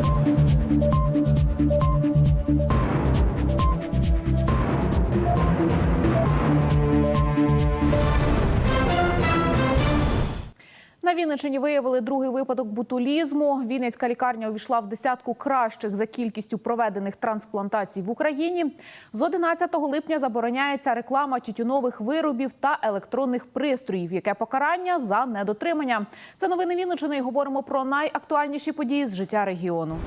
Thank you. На Вінниччині виявили другий випадок бутулізму. Вінницька лікарня увійшла в десятку кращих за кількістю проведених трансплантацій в Україні. З 11 липня забороняється реклама тютюнових виробів та електронних пристроїв. Яке покарання за недотримання? Це новини Вінниччини. і Говоримо про найактуальніші події з життя регіону.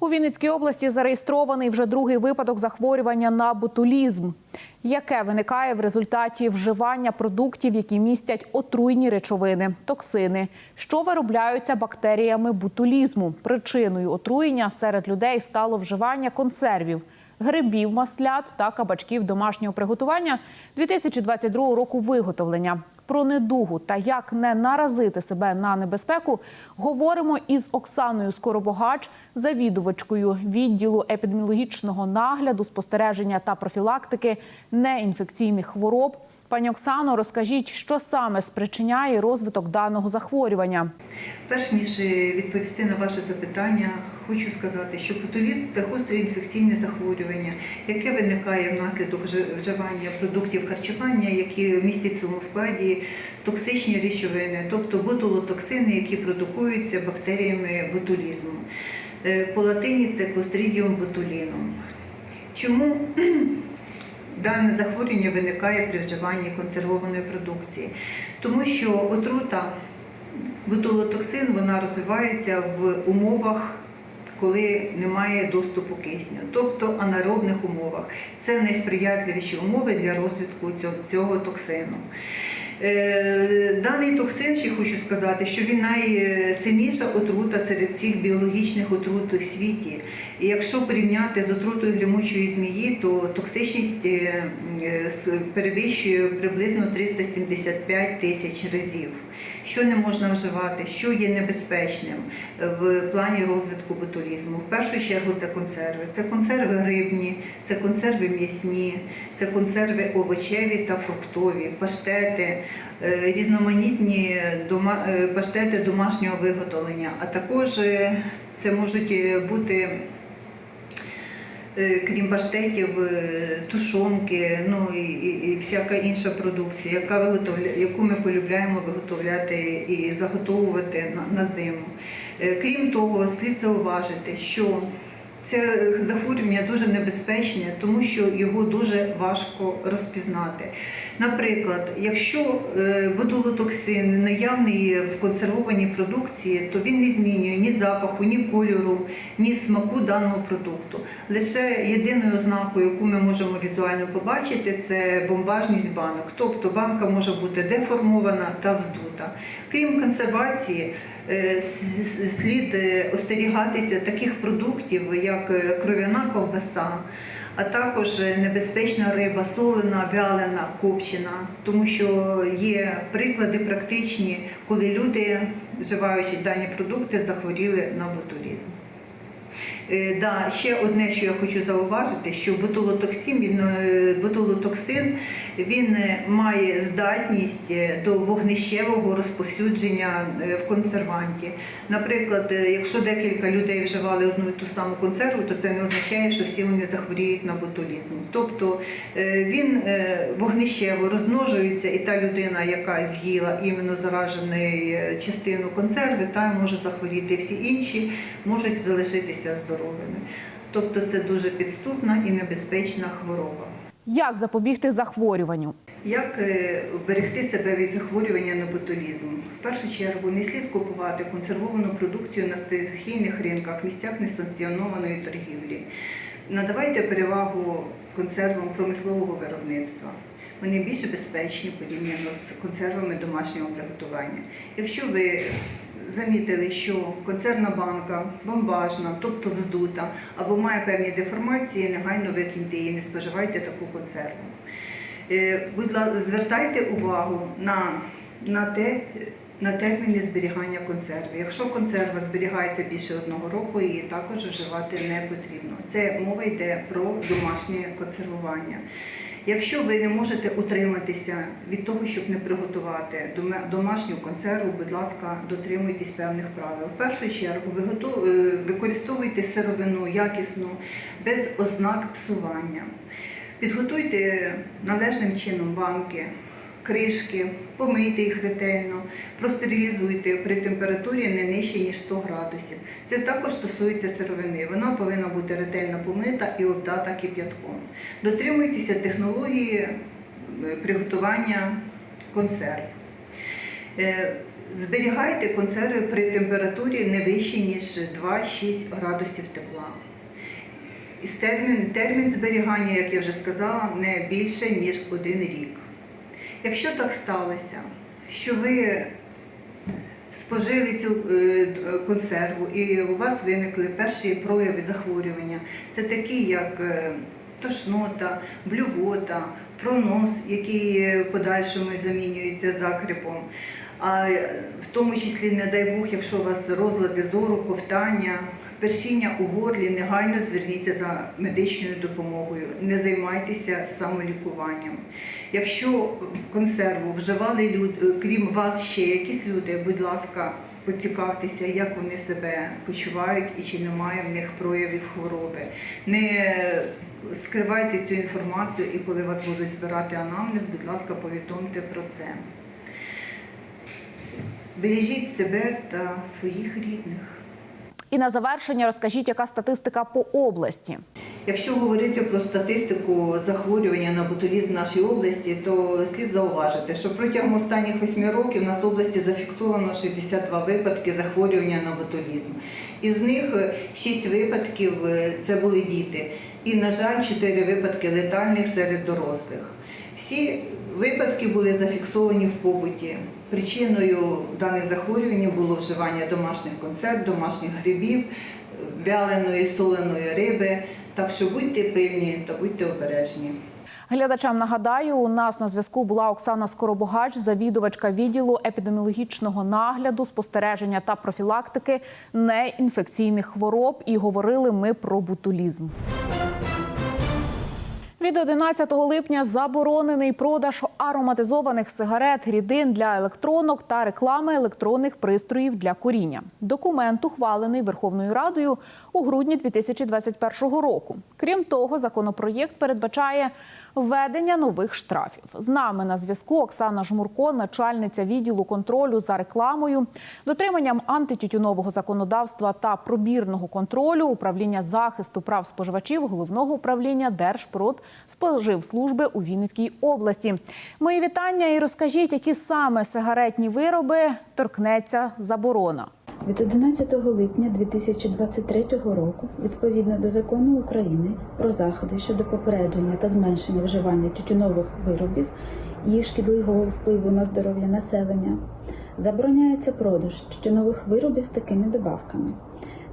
У Вінницькій області зареєстрований вже другий випадок захворювання на ботулізм, яке виникає в результаті вживання продуктів, які містять отруйні речовини, токсини, що виробляються бактеріями ботулізму. Причиною отруєння серед людей стало вживання консервів. Грибів, маслят та кабачків домашнього приготування 2022 року виготовлення. Про недугу та як не наразити себе на небезпеку говоримо із Оксаною Скоробогач, завідувачкою відділу епідеміологічного нагляду, спостереження та профілактики неінфекційних хвороб. Пані Оксано, розкажіть, що саме спричиняє розвиток даного захворювання? Перш ніж е, відповісти на ваше запитання, хочу сказати, що ботулізм – це гостре інфекційне захворювання, яке виникає внаслідок вжи- вживання продуктів харчування, які містять в своєму складі токсичні речовини, тобто ботулотоксини, які продукуються бактеріями ботулізму. Е, По латині це Clostridium botulinum. Чому Дане захворювання виникає при вживанні консервованої продукції, тому що отрута бутулотоксин вона розвивається в умовах, коли немає доступу кисню, тобто анаеробних умовах. Це найсприятливіші умови для розвитку цього токсину. Е, Даний токсин, ще хочу сказати, що він найсильніша отрута серед всіх біологічних отрут в світі. І якщо порівняти з отрутою гримучої змії, то токсичність е, е, перевищує приблизно 375 тисяч разів. Що не можна вживати, що є небезпечним в плані розвитку ботулізму? В першу чергу це консерви. Це консерви грибні, це консерви м'ясні, це консерви овочеві та фруктові, паштети, е, різноманітні е, паштети домашнього виготовлення, а також е, це можуть е, бути. Е, Крім паштетів, е, тушонки, ну і, і, і всяка інша продукція, яка виготовля, яку ми полюбляємо виготовляти і заготовувати на, на зиму. Е, Крім того, слід зауважити, що це захворювання дуже небезпечне, тому що його дуже важко розпізнати. Наприклад, якщо е, ботулотоксин наявний в консервованій продукції, то він не змінює ні запаху, ні кольору, ні смаку даного продукту. Лише єдиною ознакою, яку ми можемо візуально побачити, це бомбажність банок. Тобто банка може бути деформована та вздута. Крім консервації, е, слід е, остерігатися таких продуктів, як е, кров'яна ковбаса, а також е, небезпечна риба, солена, вялена, копчена, тому що є приклади практичні, коли люди, вживаючи дані продукти, захворіли на ботулізм. Е, Да, ще одне, що я хочу зауважити, що ботулотоксин, він, е, ботулотоксин він е, має здатність до вогнищевого розповсюдження в консерванті. Наприклад, якщо декілька людей вживали одну і ту саму консерву, то це не означає, що всі вони захворіють на ботулізм. Тобто він вогнищево розмножується, і та людина, яка з'їла іменно заражену частину консерви, та може захворіти. Всі інші можуть залишитися здоровими. Тобто це дуже підступна і небезпечна хвороба. Як запобігти захворюванню? Як е, вберегти себе від захворювання на ботулізм? В першу чергу не слід купувати консервовану продукцію на стихійних ринках, місцях несанкціонованої торгівлі. Надавайте перевагу консервам промислового виробництва. Вони більш безпечні порівняно з консервами домашнього приготування. Якщо ви замітили, що консервна банка бомбажна, тобто вздута, або має певні деформації, негайно викиньте її, не споживайте таку консерву. Е, Будь ласка, звертайте увагу на, на те. На терміни зберігання консерви. Якщо консерва зберігається більше одного року, її також вживати не потрібно. Це мова йде про домашнє консервування. Якщо ви не можете утриматися від того, щоб не приготувати дома- домашню консерву, будь ласка, дотримуйтесь певних правил. В першу чергу ви е, використовуйте сировину якісну, без ознак псування. Підготуйте належним чином банки, кришки, помийте їх ретельно, простерилізуйте при температурі не нижче, ніж 100 градусів. Це також стосується сировини. Вона повинна бути ретельно помита і обдата кип'ятком. Дотримуйтеся технології е, приготування консерв. Е, Зберігайте консерви при температурі не вище, ніж 2-6 градусів тепла. І термін, термін зберігання, як я вже сказала, не більше, ніж один рік. Якщо так сталося, що ви спожили цю е, консерву і у вас виникли перші прояви захворювання, це такі, як е, тошнота, блювота, пронос, який в подальшому замінюється закріпом. А е, в тому числі, не дай Бог, якщо у вас розлади зору, ковтання, першіння у горлі, негайно зверніться за медичною допомогою. Не займайтеся самолікуванням. Якщо консерву вживали люди, крім вас ще якісь люди, будь ласка, поцікавтеся, як вони себе почувають і чи немає в них проявів хвороби. Не скривайте цю інформацію і коли вас будуть збирати анамнез, будь ласка, повідомте про це. Бережіть себе та своїх рідних. І на завершення розкажіть, яка статистика по області. Якщо говорити про статистику захворювання на ботулізм в нашій області, то слід зауважити, що протягом останніх восьми років у нас в області зафіксовано 62 випадки захворювання на ботулізм. Із них 6 випадків е, це були діти, і, на жаль, 4 випадки летальних серед дорослих. Всі випадки були зафіксовані в побуті. Причиною даних захворювань було вживання домашніх консерв, домашніх грибів, вяленої соленої риби. Так що будьте пильні та будьте обережні. Глядачам нагадаю, у нас на зв'язку була Оксана Скоробогач, завідувачка відділу епідеміологічного нагляду, спостереження та профілактики неінфекційних хвороб. І говорили ми про бутулізм. Від 11 липня заборонений продаж ароматизованих сигарет, рідин для електронок та реклами електронних пристроїв для куріння. Документ ухвалений Верховною Радою у грудні 2021 року. Крім того, законопроєкт передбачає введення нових штрафів. З нами на зв'язку Оксана Жмурко, начальниця відділу контролю за рекламою, дотриманням антитютюнового законодавства та пробірного контролю управління захисту прав споживачів головного управління Держпродспоживслужби у Вінницькій області. Мої вітання і розкажіть, які саме сигаретні вироби торкнеться заборона. Від 11 липня 2023 року, відповідно до закону України про заходи щодо попередження та зменшення вживання тютюнових виробів їх шкідливого впливу на здоров'я населення, забороняється продаж тютюнових виробів з такими добавками: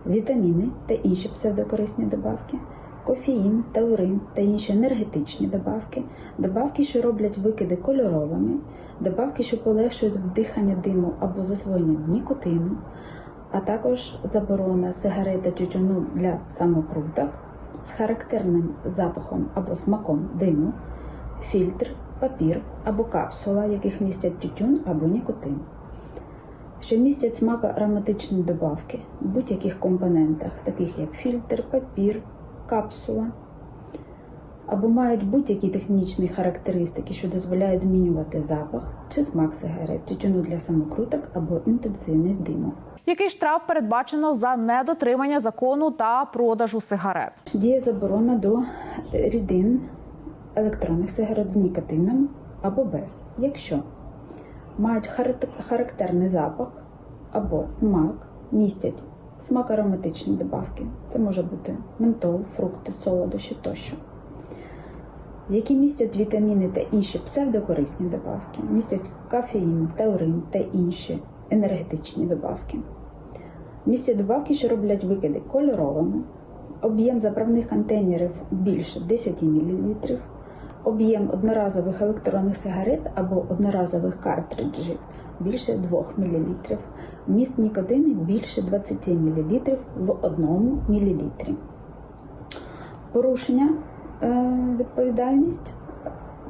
вітаміни та інші псевдокорисні добавки, кофеїн, таурин та інші енергетичні добавки, добавки, що роблять викиди кольоровими, добавки, що полегшують вдихання диму або засвоєння нікотину, а також заборона сигарет та тютюну для самокруток з характерним запахом або смаком диму, фільтр, папір або капсула, яких містять тютюн або нікотин. Що містять смак ароматичні добавки в будь-яких компонентах, таких як фільтр, папір, капсула, або мають будь-які технічні характеристики, що дозволяють змінювати запах чи смак сигарет, тютюну для самокруток або інтенсивність диму. Який штраф передбачено за недотримання закону та продажу сигарет? Діє заборона до рідин електронних сигарет з нікотином або без, якщо мають харак- характерний запах або смак, містять смак-ароматичні добавки. Це може бути ментол, фрукти, солодощі тощо. Які містять вітаміни та інші псевдокорисні добавки, містять кофеїн, таурин та інші енергетичні добавки. Містять добавки, що роблять викиди кольоровими, об'єм заправних контейнерів більше 10 мл, об'єм одноразових електронних сигарет або одноразових картриджів більше 2 мл, вміст нікотини більше 20 мл в 1 мл. Порушення відповідальність.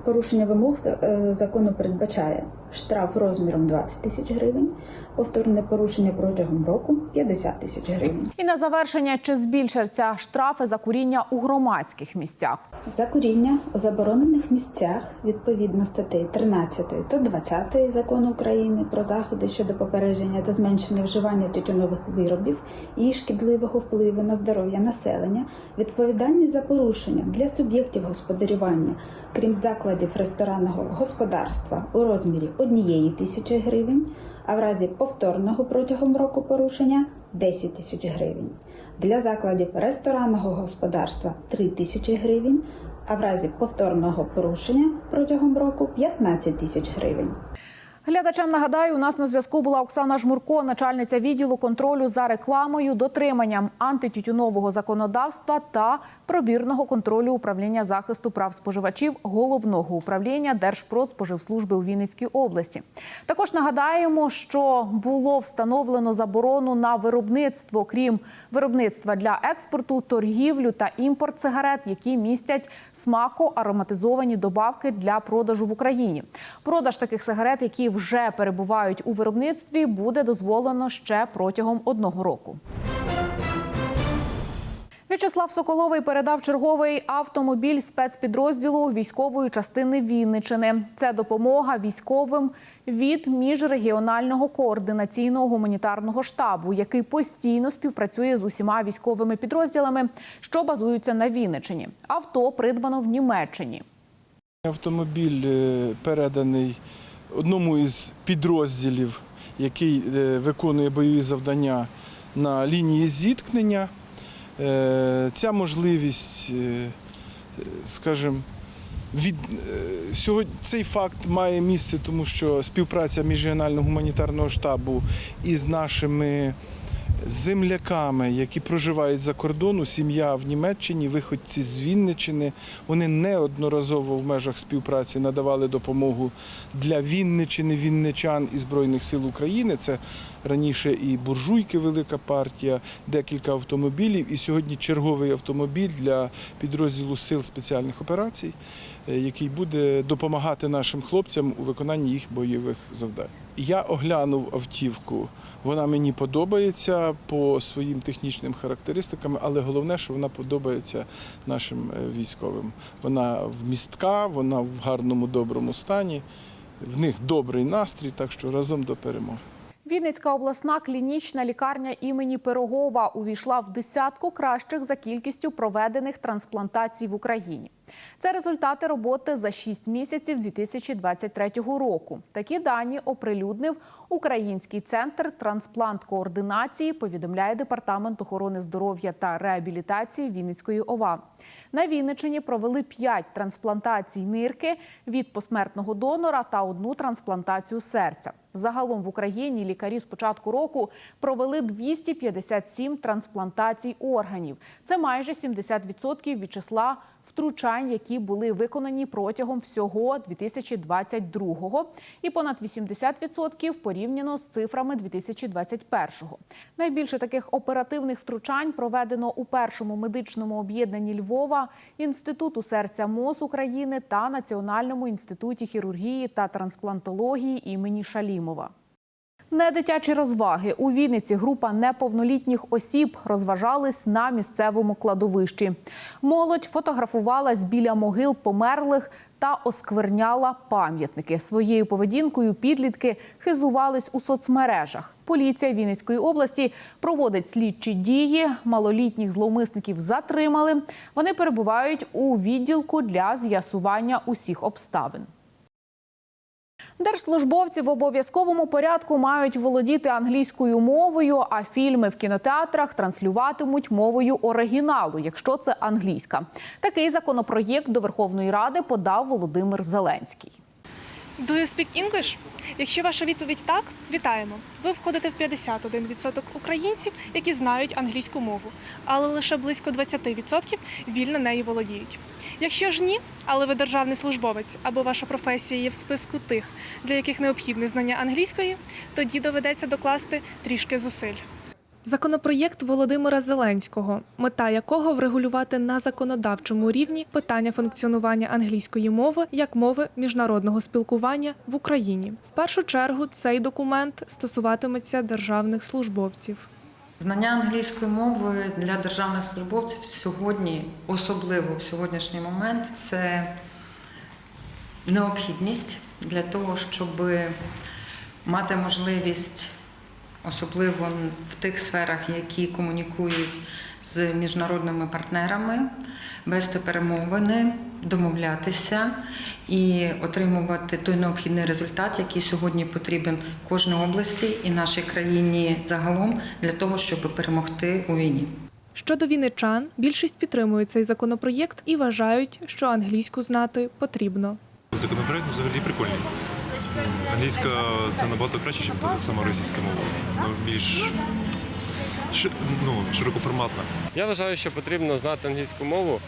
Порушення вимог е, закону передбачає штраф розміром 20 тисяч гривень, повторне порушення протягом року 50 тисяч гривень. І на завершення, чи збільшаться штрафи за куріння у громадських місцях? За куріння у заборонених місцях відповідно статей 13 та 20 закону України про заходи щодо попередження та зменшення вживання тютюнових виробів і шкідливого впливу на здоров'я населення, відповідальність за порушення для суб'єктів господарювання, крім закладів ресторанного господарства у розмірі однієї тисячі гривень, а в разі повторного протягом року порушення 10 тисяч гривень. Для закладів ресторанного господарства 3 тисячі гривень, а в разі повторного порушення протягом року 15 тисяч гривень. Глядачам нагадаю, у нас на зв'язку була Оксана Жмурко, начальниця відділу контролю за рекламою, дотриманням антитютюнового законодавства та пробірного контролю управління захисту прав споживачів головного управління Держпродспоживслужби у Вінницькій області. Також нагадаємо, що було встановлено заборону на виробництво, крім виробництва для експорту, торгівлю та імпорт цигарет, які містять смако-ароматизовані добавки для продажу в Україні. Продаж таких сигарет, які вже перебувають у виробництві, буде дозволено ще протягом одного року. В'ячеслав Соколовий передав черговий автомобіль спецпідрозділу військової частини Вінничини. Це допомога військовим від міжрегіонального координаційного гуманітарного штабу, який постійно співпрацює з усіма військовими підрозділами, що базуються на Вінничині. Авто придбано в Німеччині. Автомобіль е, переданий одному із підрозділів, який е, виконує бойові завдання на лінії зіткнення. Е, Ця можливість, е, скажімо, від сьогодні цей факт має місце, тому що співпраця міжрегіонального гуманітарного штабу із нашими земляками, які проживають за кордону, сім'я в Німеччині, виходці з Вінничини, вони неодноразово в межах співпраці надавали допомогу для Вінничини, Вінничан і Збройних сил України. Це раніше і буржуйки, велика партія, декілька автомобілів. І сьогодні черговий автомобіль для підрозділу сил спеціальних операцій, який буде допомагати нашим хлопцям у виконанні їх бойових завдань. Я оглянув автівку. Вона мені подобається по своїм технічним характеристикам, але головне, що вона подобається нашим е, військовим. Вона вмістка, вона в гарному доброму стані. В них добрий настрій, так що разом до перемоги. Вінницька обласна клінічна лікарня імені Пирогова увійшла в десятку кращих за кількістю проведених трансплантацій в Україні. Це результати роботи за 6 місяців 2023 року. Такі дані оприлюднив Український центр трансплант-координації, повідомляє Департамент охорони здоров'я та реабілітації Вінницької ОВА. На Вінниччині провели 5 трансплантацій нирки від посмертного донора та одну трансплантацію серця. Загалом в Україні лікарі з початку року провели 257 трансплантацій органів. Це майже 70% від числа втручань, які були виконані протягом всього 2022-го, і понад 80% порівняно з цифрами 2021-го. Найбільше таких оперативних втручань проведено у першому медичному об'єднанні Львова, інституту серця МОЗ України та Національному інституті хірургії та трансплантології імені Шалімова. Не дитячі розваги у Вінниці група неповнолітніх осіб розважались на місцевому кладовищі. Молодь фотографувалась біля могил померлих та оскверняла пам'ятники. Своєю поведінкою підлітки хизувались у соцмережах. Поліція Вінницької області проводить слідчі дії. Малолітніх зловмисників затримали. Вони перебувають у відділку для з'ясування усіх обставин. Держслужбовці в обов'язковому порядку мають володіти англійською мовою, а фільми в кінотеатрах транслюватимуть мовою оригіналу, якщо це англійська. Такий законопроєкт до Верховної Ради подав Володимир Зеленський. Do you speak English? Якщо ваша відповідь так, вітаємо. Ви входите в 51% українців, які знають англійську мову, але лише близько 20% вільно нею володіють. Якщо ж ні, але ви державний службовець або ваша професія є в списку тих, для яких необхідне знання англійської, тоді доведеться докласти трішки зусиль. Законопроєкт Володимира Зеленського, мета якого врегулювати на законодавчому рівні питання функціонування англійської мови як мови міжнародного спілкування в Україні. В першу чергу цей документ стосуватиметься державних службовців. Знання англійської мови для державних службовців сьогодні, особливо в сьогоднішній момент, це необхідність для того, щоб мати можливість, особливо в тих сферах, які комунікують з міжнародними партнерами, вести перемовини, домовлятися і отримувати той необхідний результат, який сьогодні потрібен кожній області і нашій країні загалом для того, щоб перемогти у війні. Щодо вінничан, більшість підтримує цей законопроєкт і вважають, що англійську знати потрібно. Законопроект взагалі прикольний. Англійська це набагато краще, ніж сама російська мова. Більш ну, широкоформатна. Я вважаю, що потрібно знати англійську мову,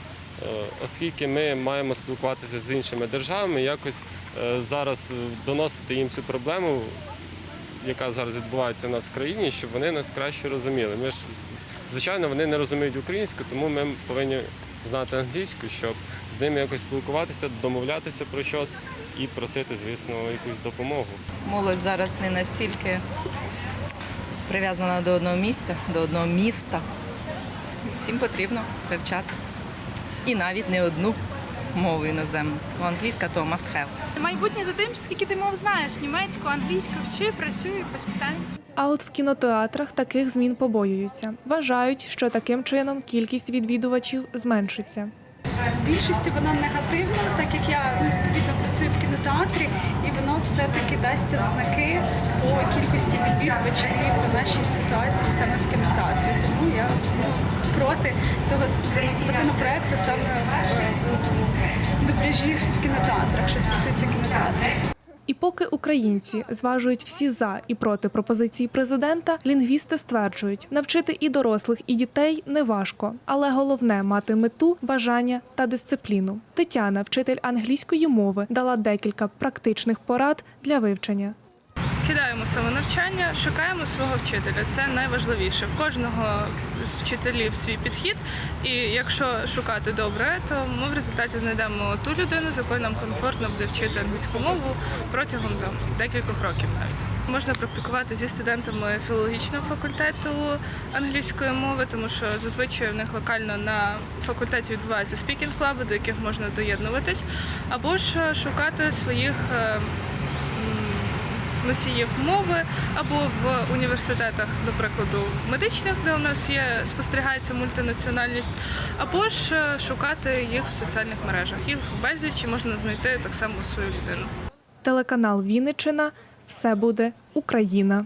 е, оскільки ми маємо спілкуватися з іншими державами, якось е, зараз е, доносити їм цю проблему, яка зараз відбувається у нас в країні, щоб вони нас краще розуміли. Ми ж, звичайно, вони не розуміють українську, тому ми повинні знати англійську, щоб з ними якось спілкуватися, домовлятися про щось і просити, звісно, якусь допомогу. Молодь зараз не настільки прив'язана до одного місця, до одного міста. Всім потрібно вивчати. І навіть не одну мову іноземну. Англійська то must have. Майбутнє за тим, скільки ти мов знаєш німецьку, англійську, вчи, працюй без питань. А от в кінотеатрах таких змін побоюються. Вважають, що таким чином кількість відвідувачів зменшиться. В більшості воно негативно, так як я ну, відповідно працюю в кінотеатрі, і воно все-таки дасться в знаки по кількості відвідувачів і по нашій ситуації саме в кінотеатрі. Тому я ну, проти цього законопроекту саме в дубляжі в кінотеатрах, що стосується кінотеатрів. І поки українці зважують всі за і проти пропозиції президента, лінгвісти стверджують, навчити і дорослих, і дітей неважко, але головне мати мету, бажання та дисципліну. Тетяна, вчитель англійської мови, дала декілька практичних порад для вивчення. Кидаємо самонавчання, шукаємо свого вчителя. Це найважливіше. В кожного з вчителів свій підхід. І якщо шукати добре, то ми в результаті знайдемо ту людину, з якою нам комфортно буде вчити англійську мову протягом там декількох років навіть. Можна практикувати зі студентами філологічного факультету англійської мови, тому що зазвичай в них локально на факультеті відбуваються спікінг-клаби, до яких можна доєднуватись, або ж шукати своїх. Носіїв мови або в університетах, до прикладу, медичних, де у нас є спостерігається мультинаціональність, або ж е, шукати їх в соціальних мережах. Їх безліч можна знайти так само свою людину. Телеканал Вінничина. Все буде Україна.